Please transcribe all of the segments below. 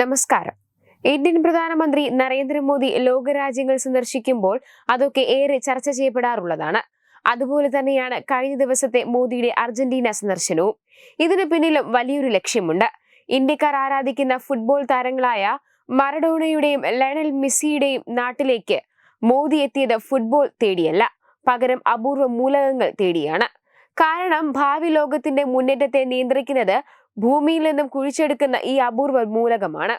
നമസ്കാരം. ഇന്ത്യൻ പ്രധാനമന്ത്രി നരേന്ദ്രമോദി ലോകരാജ്യങ്ങൾ സന്ദർശിക്കുമ്പോൾ അതൊക്കെ ഏറെ ചർച്ച ചെയ്യപ്പെടാറുള്ളതാണ്. അതുപോലെ തന്നെയാണ് കഴിഞ്ഞ ദിവസത്തെ മോദിയുടെ അർജന്റീന സന്ദർശനവും. ഇതിന് പിന്നിലും വലിയൊരു ലക്ഷ്യമുണ്ട്. ഇന്ത്യക്കാർ ആരാധിക്കുന്ന ഫുട്ബോൾ താരങ്ങളായ മറഡോണയുടെയും ലയണൽ മെസ്സിയുടെയും നാട്ടിലേക്ക് മോദി എത്തിയത് ഫുട്ബോൾ തേടിയല്ല. പകരം അപൂർവ മൂലകങ്ങൾ തേടിയാണ്. കാരണം ഭാവി ലോകത്തിന്റെ മുന്നേറ്റത്തെ നിയന്ത്രിക്കുന്നത് ഭൂമിയിൽ നിന്നും കുഴിച്ചെടുക്കുന്ന ഈ അപൂർവ മൂലകമാണ്.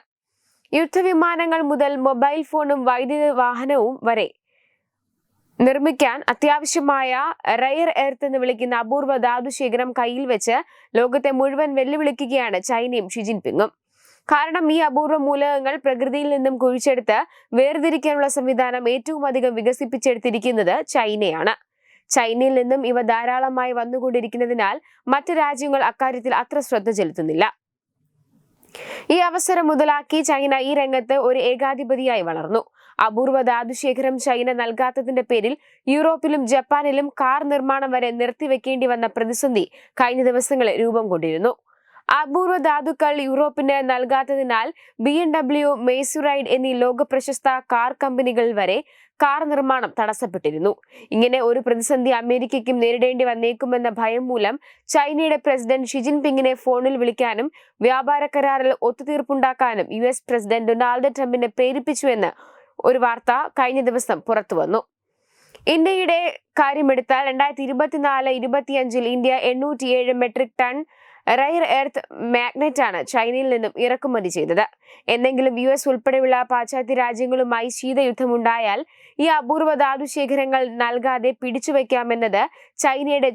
യുദ്ധവിമാനങ്ങൾ മുതൽ മൊബൈൽ ഫോണും വൈദ്യുത വാഹനവും വരെ നിർമ്മിക്കാൻ അത്യാവശ്യമായ റയർ എർത്ത് എന്ന് വിളിക്കുന്ന അപൂർവ ധാതുശേഖരം കയ്യിൽ വെച്ച് ലോകത്തെ മുഴുവൻ വെല്ലുവിളിക്കുകയാണ് ചൈനയും ഷി ജിൻപിങ്ങും. കാരണം ഈ അപൂർവ മൂലകങ്ങൾ പ്രകൃതിയിൽ നിന്നും കുഴിച്ചെടുത്ത് വേർതിരിക്കാനുള്ള സംവിധാനം ഏറ്റവും അധികം വികസിപ്പിച്ചെടുത്തിരിക്കുന്നത് ചൈനയാണ്. ചൈനയിൽ നിന്നും ഇവ ധാരാളമായി വന്നുകൊണ്ടിരിക്കുന്നതിനാൽ മറ്റു രാജ്യങ്ങൾ അക്കാര്യത്തിൽ അത്ര ശ്രദ്ധ ചെലുത്തുന്നില്ല. ഈ അവസരം മുതലാക്കി ചൈന ഈ രംഗത്ത് ഒരു ഏകാധിപതിയായി വളർന്നു. അപൂർവ ധാതുശേഖരം ചൈന നൽകാത്തതിന്റെ പേരിൽ യൂറോപ്പിലും ജപ്പാനിലും കാർ നിർമ്മാണം വരെ നിർത്തിവെക്കേണ്ടി വന്ന പ്രതിസന്ധി കഴിഞ്ഞ ദിവസങ്ങളിൽ രൂപം കൊണ്ടിരുന്നു. അപൂർവ ധാതുക്കൾ യൂറോപ്പിന് നൽകാത്തതിനാൽ ബി എം ഡബ്ല്യു മേസുറൈഡ് എന്നീ ലോക പ്രശസ്ത കാർ കമ്പനികൾ വരെ കാർ നിർമ്മാണം തടസ്സപ്പെട്ടിരുന്നു. ഇങ്ങനെ ഒരു പ്രതിസന്ധി അമേരിക്കയ്ക്കും നേരിടേണ്ടി വന്നേക്കുമെന്ന ഭയം മൂലം ചൈനയുടെ പ്രസിഡന്റ് ഷി ജിൻപിങ്ങിനെ ഫോണിൽ വിളിക്കാനും വ്യാപാര കരാറിൽ ഒത്തുതീർപ്പുണ്ടാക്കാനും യു എസ് പ്രസിഡന്റ് ഡൊണാൾഡ് ട്രംപിനെ പ്രേരിപ്പിച്ചുവെന്ന് ഒരു വാർത്ത കഴിഞ്ഞ ദിവസം പുറത്തുവന്നു ഇന്ത്യയുടെ കാര്യമെടുത്താൽ രണ്ടായിരത്തി ഇരുപത്തിനാല് ഇരുപത്തിയഞ്ചിൽ India എണ്ണൂറ്റിയേഴ് metric ton rare earth magnet ആണ് ചൈനയിൽ നിന്നും ഇറക്കുമതി ചെയ്തത്. എന്നെങ്കിലും യു എസ് ഉൾപ്പെടെയുള്ള പാശ്ചാത്യ രാജ്യങ്ങളുമായി ശീതയുദ്ധമുണ്ടായാൽ ഈ അപൂർവ ധാതു ശേഖരങ്ങൾ നൽകാതെ പിടിച്ചുവെക്കാമെന്നത് ചൈനയുടെ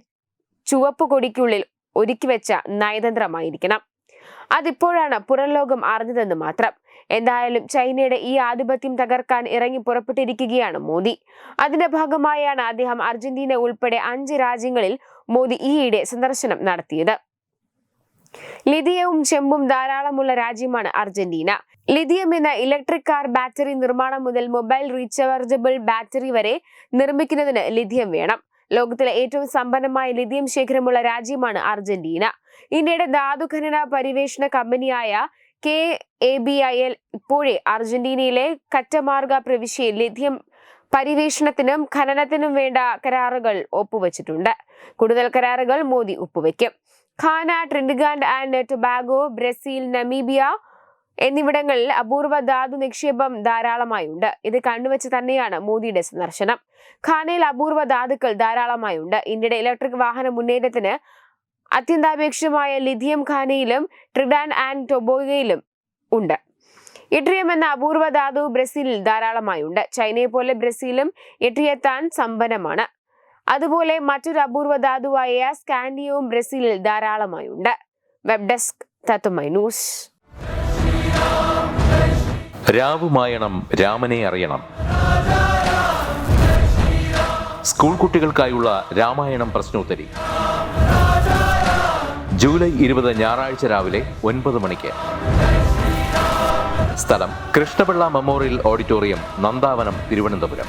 ചുവപ്പ് കൊടിക്കുള്ളിൽ ഒരുക്കിവെച്ച നയതന്ത്രമായിരിക്കണം. അതിപ്പോഴാണ് പുറം ലോകം അറിഞ്ഞതെന്ന് മാത്രം. എന്തായാലും ചൈനയുടെ ഈ ആധിപത്യം തകർക്കാൻ ഇറങ്ങി പുറപ്പെട്ടിരിക്കുകയാണ് മോദി. അതിന്റെ ഭാഗമായാണ് അദ്ദേഹം അർജന്റീന ഉൾപ്പെടെ അഞ്ച് രാജ്യങ്ങളിൽ മോദി ഈയിടെ സന്ദർശനം നടത്തിയത്. ലിഥിയവും ചെമ്പും ധാരാളമുള്ള രാജ്യമാണ് അർജന്റീന. ലിഥിയം എന്ന ഇലക്ട്രിക് കാർ ബാറ്ററി നിർമ്മാണം മുതൽ മൊബൈൽ റീചാർജബിൾ ബാറ്ററി വരെ നിർമ്മിക്കുന്നതിന് ലിഥിയം വേണം. ലോകത്തിലെ ഏറ്റവും സമ്പന്നമായ ലിഥിയം ശേഖരമുള്ള രാജ്യമാണ് അർജന്റീന. ഇന്ത്യയുടെ ധാതുഖനന പരിവേഷണ കമ്പനിയായ K A B I L ഇപ്പോഴേ അർജന്റീനയിലെ കറ്റമാർഗ പ്രവിശ്യയിൽ ലിഥിയം പരിവേഷണത്തിനും ഖനനത്തിനും വേണ്ട കരാറുകൾ ഒപ്പുവച്ചിട്ടുണ്ട്. കൂടുതൽ കരാറുകൾ Modi ഒപ്പുവെക്കും. Ghana Trinidad and Tobago Brazil Namibia എന്നിവിടങ്ങളിൽ അപൂർവ ധാതു നിക്ഷേപം ധാരാളമായുണ്ട്. ഇത് കണ്ണുവെച്ച് തന്നെയാണ് മോദിയുടെ സന്ദർശനം. ഖാനയിൽ അപൂർവ ധാതുക്കൾ ധാരാളമായുണ്ട്. ഇന്ത്യയുടെ ഇലക്ട്രിക് വാഹന മുന്നേറ്റത്തിന് അത്യന്താപേക്ഷിതമായ ലിഥിയം ഖാനയിലും ട്രിഡാൻ ആൻഡ് ടൊബോഗയിലും ഉണ്ട്. ഇട്രിയം എന്ന അപൂർവ ധാതു ബ്രസീലിൽ ധാരാളമായുണ്ട്. ചൈനയെ പോലെ ബ്രസീലും ഇട്രിയത്താൻ സമ്പന്നമാണ്. അതുപോലെ മറ്റൊരു അപൂർവ ധാതുവായ സ്കാൻഡിയവും ബ്രസീലിൽ ധാരാളമായി ഉണ്ട് വെബ് ഡെസ്ക് തത്തുമൈ ന്യൂസ് രാവുമായണം രാമനെ അറിയണം. സ്കൂൾ കുട്ടികൾക്കായുള്ള രാമായണം പ്രശ്നോത്തരി. ജൂലൈ ഇരുപത് ഞായറാഴ്ച രാവിലെ ഒൻപത് മണിക്ക്. സ്ഥലം കൃഷ്ണപിള്ള മെമ്മോറിയൽ ഓഡിറ്റോറിയം നന്ദാവനം തിരുവനന്തപുരം.